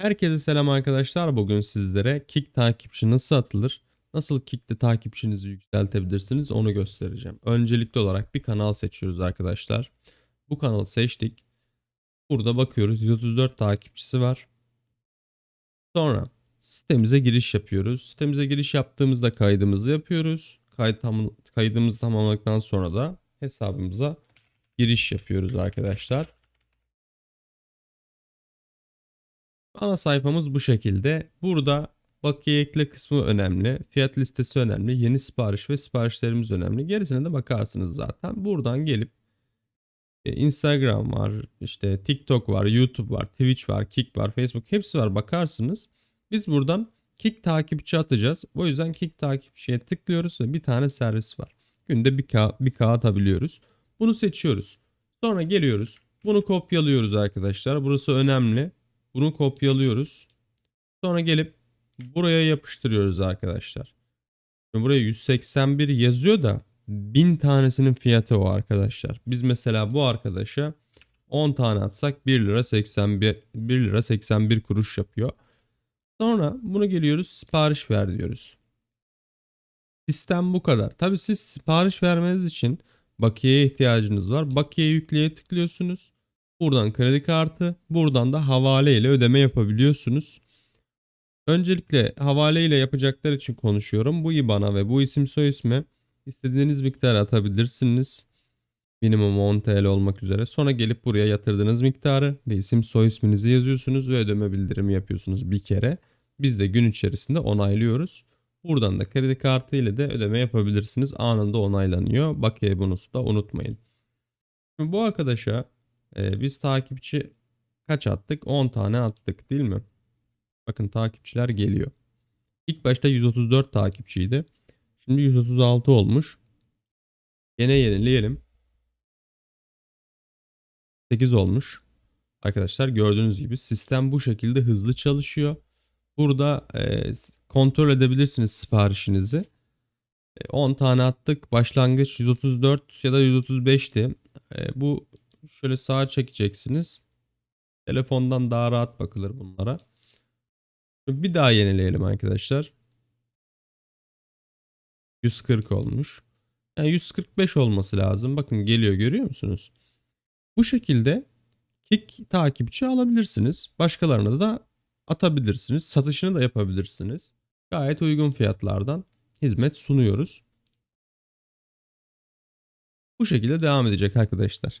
Herkese selam arkadaşlar. Bugün sizlere Kick takipçi nasıl atılır, nasıl Kick'te takipçinizi yükseltebilirsiniz onu göstereceğim. Öncelikli olarak bir kanal seçiyoruz arkadaşlar. Bu kanalı seçtik. Burada bakıyoruz 134 takipçisi var. Sonra sitemize giriş yapıyoruz. Sitemize giriş yaptığımızda kaydımızı yapıyoruz. Kayıt tam, kaydımızı tamamladıktan sonra da hesabımıza giriş yapıyoruz arkadaşlar. Ana sayfamız bu şekilde. Burada bakiye ekle kısmı önemli. Fiyat listesi önemli. Yeni sipariş ve siparişlerimiz önemli. Gerisine de bakarsınız zaten. Buradan gelip e, Instagram var, işte TikTok var, YouTube var, Twitch var, Kick var, Facebook hepsi var bakarsınız. Biz buradan Kick takipçi atacağız. O yüzden Kick takipçiye tıklıyoruz ve bir tane servis var. Günde bir K, bir K atabiliyoruz. Bunu seçiyoruz. Sonra geliyoruz. Bunu kopyalıyoruz arkadaşlar. Burası önemli. Bunu kopyalıyoruz. Sonra gelip buraya yapıştırıyoruz arkadaşlar. Şimdi buraya 181 yazıyor da 1000 tanesinin fiyatı o arkadaşlar. Biz mesela bu arkadaşa 10 tane atsak 1 lira 81 1 lira 81 kuruş yapıyor. Sonra bunu geliyoruz sipariş ver diyoruz. Sistem bu kadar. Tabi siz sipariş vermeniz için bakiyeye ihtiyacınız var. Bakiye yükleye tıklıyorsunuz. Buradan kredi kartı, buradan da havale ile ödeme yapabiliyorsunuz. Öncelikle havale ile yapacaklar için konuşuyorum. Bu IBAN'a ve bu isim soy isme istediğiniz miktarı atabilirsiniz. Minimum 10 TL olmak üzere. Sonra gelip buraya yatırdığınız miktarı ve isim soy isminizi yazıyorsunuz ve ödeme bildirimi yapıyorsunuz bir kere. Biz de gün içerisinde onaylıyoruz. Buradan da kredi kartı ile de ödeme yapabilirsiniz. Anında onaylanıyor. Bakiye bonusu da unutmayın. Şimdi bu arkadaşa ee, biz takipçi kaç attık? 10 tane attık değil mi? Bakın takipçiler geliyor. İlk başta 134 takipçiydi. Şimdi 136 olmuş. Yine yenileyelim. 8 olmuş. Arkadaşlar gördüğünüz gibi sistem bu şekilde hızlı çalışıyor. Burada e, kontrol edebilirsiniz siparişinizi. E, 10 tane attık. Başlangıç 134 ya da 135'ti. E, bu şöyle sağa çekeceksiniz. Telefondan daha rahat bakılır bunlara. Bir daha yenileyelim arkadaşlar. 140 olmuş. Yani 145 olması lazım. Bakın geliyor görüyor musunuz? Bu şekilde kick takipçi alabilirsiniz. Başkalarına da atabilirsiniz. Satışını da yapabilirsiniz. Gayet uygun fiyatlardan hizmet sunuyoruz. Bu şekilde devam edecek arkadaşlar.